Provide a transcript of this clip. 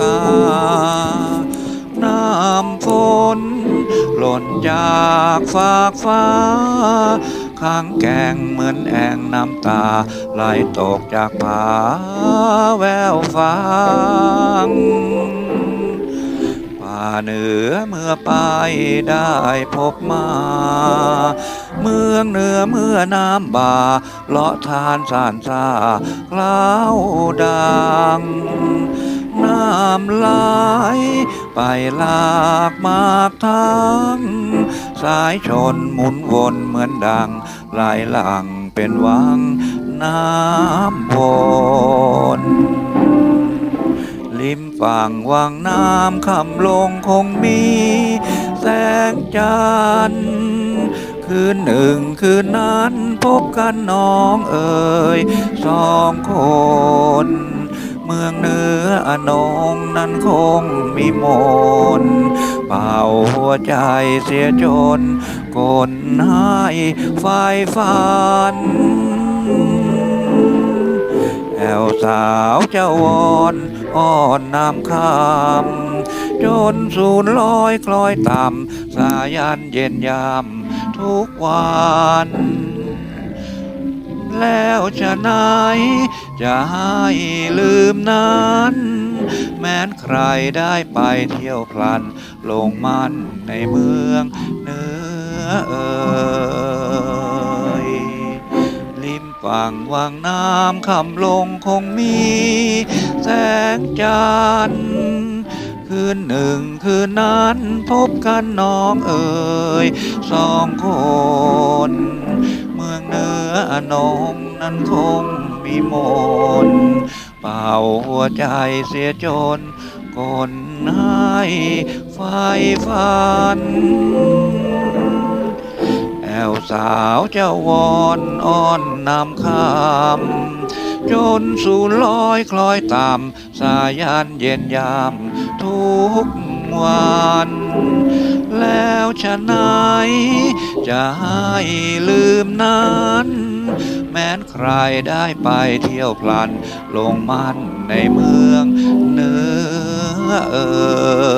ตา น้ำฝน หล่นจากฟากฟ้า ข้างแกงเหมือนแอ่งน้ำตา ไหลตกจากผาแววฟังป่าเหนือเมื่อไปได้พบมา องเหนือเมื่อน้ำบาเลาะทานสานซาเล้าวดังน้ำไหลไปลากมากทั้งสายชนหมุนวนเหมือนดังไหลหลังเป็นวังน้ำวนริมฝั่งวังน้ำคำลงคงมี แสงจันทร์ คืนหนึ่งคืนนั้นพบกันน้องเอ๋ยสองคน เมืองเหนืออนงนั้นคงมีมนเป่าหัวใจเสียจนกลให้ไฟฟันแอวสาวเจ้าวอนอ้อนนำคำจนสูนลอยคลอยต่ำสายันเย็นยาม ทุกวัน แล้วจะไหนจะให้ลืมนั้น แม้นใครได้ไปเที่ยวพลัน ลงมันในเมืองเหนือเอยริมฝั่งวังน้ำคำลงคงมี แสงจันทร์ คืนหนึ่งคืนนั้นพบกันน้องเอ๋ยสองคน เมืองเนืออนงนั้นคงมีมนเป่าหัวใจเสียจนกลให้ไฟฟันแอวสาวเจ้าวอนอ้อนนำคำจนสู่ลอยคล้อยต่ำสายันเย็นยาม ทุกวัน แล้วชะไหนจะให้ลืมนั้น แม้นใครได้ไปเที่ยวพลัน ลงมันในเมืองเหนือเออ